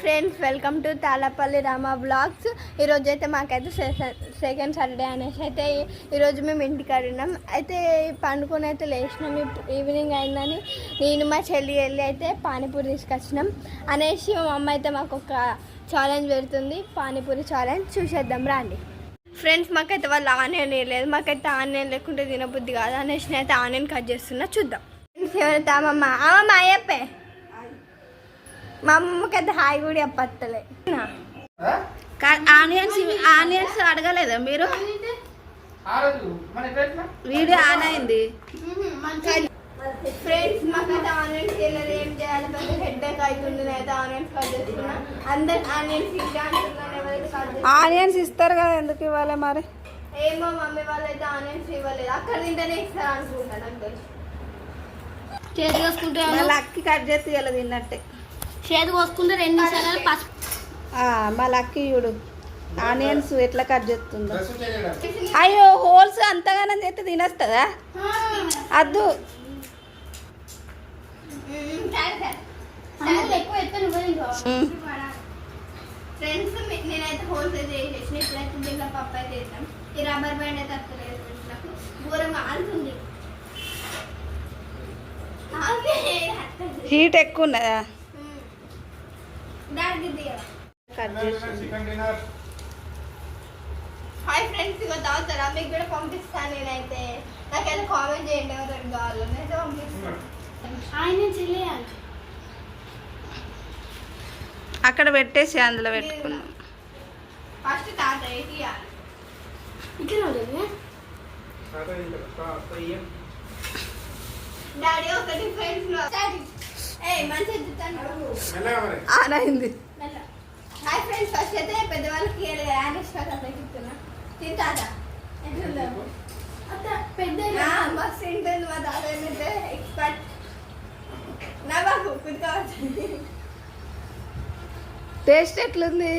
Friends welcome to Talapalli Rama blogs ఈరోజు అయితే మాకైతే సెకండ్ సాటర్డే అనేసి అయితే ఈరోజు మేము ఇంటికి అడిగినాం అయితే పండుకొని అయితే లేచినాం. ఈవినింగ్ అయిందని నేను మా చెల్లి వెళ్ళి అయితే పానీపూరి తీసుకొచ్చినాం. అనేసి మా అమ్మ అయితే మాకు ఒక ఛాలెంజ్ పెడుతుంది. పానీపూరి ఛాలెంజ్ చూసేద్దాం రండి. ఫ్రెండ్స్ మాకైతే వాళ్ళు ఆనియన్ వేయలేదు మాకైతే ఆనియన్ లేకుంటే తినబుద్ధి కాదు అనేసి అయితే ఆనియన్ కట్ చేస్తున్నా. చూద్దాం. ఫ్రెండ్స్ ఎవరైతే అమ్మమ్మ అమ్మమ్మ అయ్యప్పే! మా అమ్మకైతే హాయ్ కూడా చెప్పత్తలే. ఆనియన్స్ ఆనియన్స్ అడగలేదా మీరు? వీడియో ఆన్ అయింది. ఫ్రెండ్స్ మాకైతే ఆనియన్స్ తెలియదు ఏం చేయాలి పెద్ద హెడ్ ఏక్ అవుతుంది అయితే ఆనియన్స్ కట్ చేస్తున్నా అందరు ఆనియన్స్ ఇంకా అంటున్నాను ఆనియన్స్ ఇస్తారు కదా ఎందుకు ఇవ్వాలి మరి? ఏమో మమ్మీ వాళ్ళు అయితే ఆనియన్స్ ఇవ్వలేదు. అక్కడ తింటేనే ఇస్తారు అనుకుంటా నాకు తెలిసి. చేతి కోసుకుంటే మళ్ళీ అక్కి కట్ చేసి ఇలా తిన్నట్టే. చేతి కోసుకుంటే రెండు నిమిషాలు పసుపు అక్కి చూడు. ఆనియన్స్ ఎట్లా కట్ చేస్తుందో. అయ్యో హోల్స్ అంతగానం చేస్తే తినేస్తుందా? అద్దు. ఎక్కువ ఎత్తాను ఫ్రెండ్స్ నేనైతే హోల్సేల్ చేసేసిన ఇప్పుడైతే దీంట్లో పప్పు అయితే వేద్దాం ఈ రబ్బర్ బ్యాండ్ అయితే అక్కలేదు ఫ్రెండ్స్ నాకు ఘోరంగా ఆడుతుంది హీట్ ఎక్కువ ఉన్నదా? కట్ చేసి. హాయ్ ఫ్రెండ్స్ ఇక తాగుతారా మీకు కూడా పంపిస్తాను నేనైతే. నాకైతే కామెంట్ చేయండి ఎవరికి కావాలో నేనైతే పంపిస్తాను ఆయన చెల్లేయాలి. అక్కడ పెట్టేసి అందులో పెట్టుకున్నాం ఫస్ట్ తాత ఏంటి ఇక్కడ ఉండదు డాడీ ఒకటి ఫ్రెండ్స్ ఏ మంచిగా చెప్తాను ఆన్ అయింది హాయ్ ఫ్రెండ్స్ ఫస్ట్ అయితే పెద్దవాళ్ళకి యానిస్ అట్లా చెప్తున్నా. తింటాదా ఎట్లుందో అత్త పెద్ద మస్తు తింటుంది మా తాత ఏంటంటే ఎక్స్పర్ట్ నా బాబు కుదుకోవచ్చు టేస్ట్ ఎట్లుంది?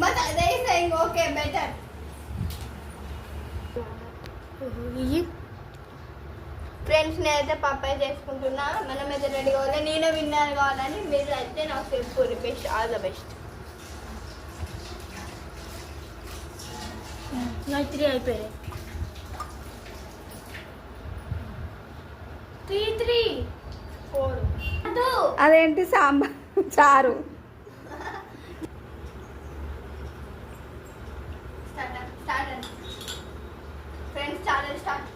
మా తాత ఓకే బెటర్ ఫ్రెండ్స్ నేనైతే పప్పాయి చేసుకుంటున్నా. మనం అయితే రెడీ కావాలి. నేను విన్నారు కావాలని మీరు అయితే నాకు చెప్పు బెస్ట్ ఆల్ ద బెస్ట్. నా త్రీ అయిపోయాయి. Three three. ఫోర్. అదేంటి సాంబార్? చారు. Start start. Friends challenge start.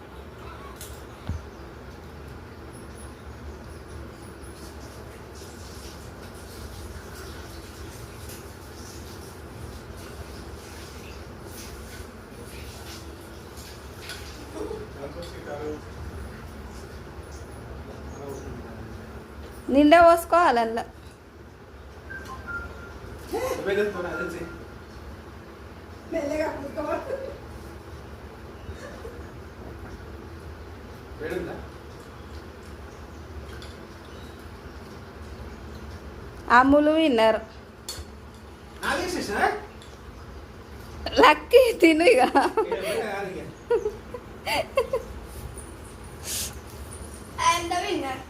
నిండా పోసుకోవాలి అందులో అమ్ములు విన్నారు. లక్కీ తిను ఇక విన్నర్.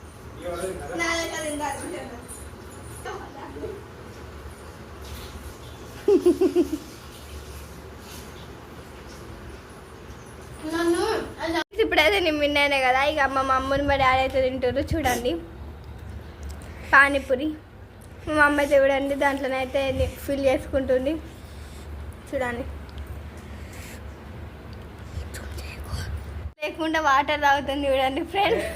ఇప్పుడైతే నేను విన్నానే కదా ఇక మా మమ్మీని మా డాడీ అయితే తింటారు చూడండి. పానీపూరి. మా మమ్మ అయితే చూడండి దాంట్లోనైతే ఫిల్ చేసుకుంటుంది. చూడండి. లేకుండా వాటర్ తాగుతుంది చూడండి ఫ్రెండ్స్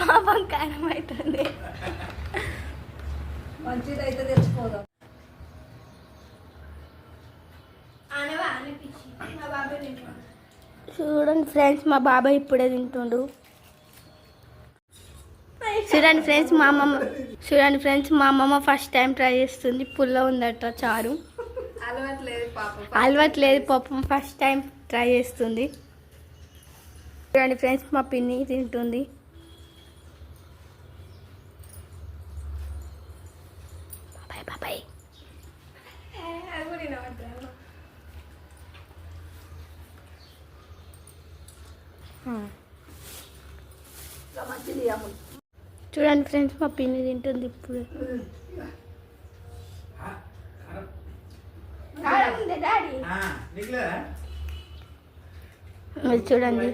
పాపం కారం అవుతుంది మంచిది అయితే తెచ్చిపోదాం చూడండి ఫ్రెండ్స్ మా బాబాయ్ ఇప్పుడే తింటుండు. చూడండి ఫ్రెండ్స్ మా అమ్మమ్మ చూడండి ఫ్రెండ్స్ మా అమ్మమ్మ ఫస్ట్ టైం ట్రై చేస్తుంది. పుల్ల ఉందట చారు. అలవాట్లేదు పాపం. ఫస్ట్ టైం ట్రై చేస్తుంది. చూడండి ఫ్రెండ్స్ మా పిన్ని తింటుంది. బాబాయ్. బాబాయ్ చూడండి ఫ్రెండ్స్ మా పిన్ని తింటుంది ఇప్పుడు. చూడండి.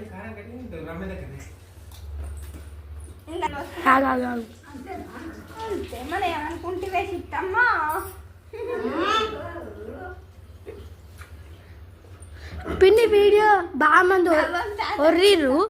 ఆగు, అంతే మనం ఏమనుకుంటే ఇస్తామా పిన్ని వీడియో బాగా మంది ఒర్రిర్రు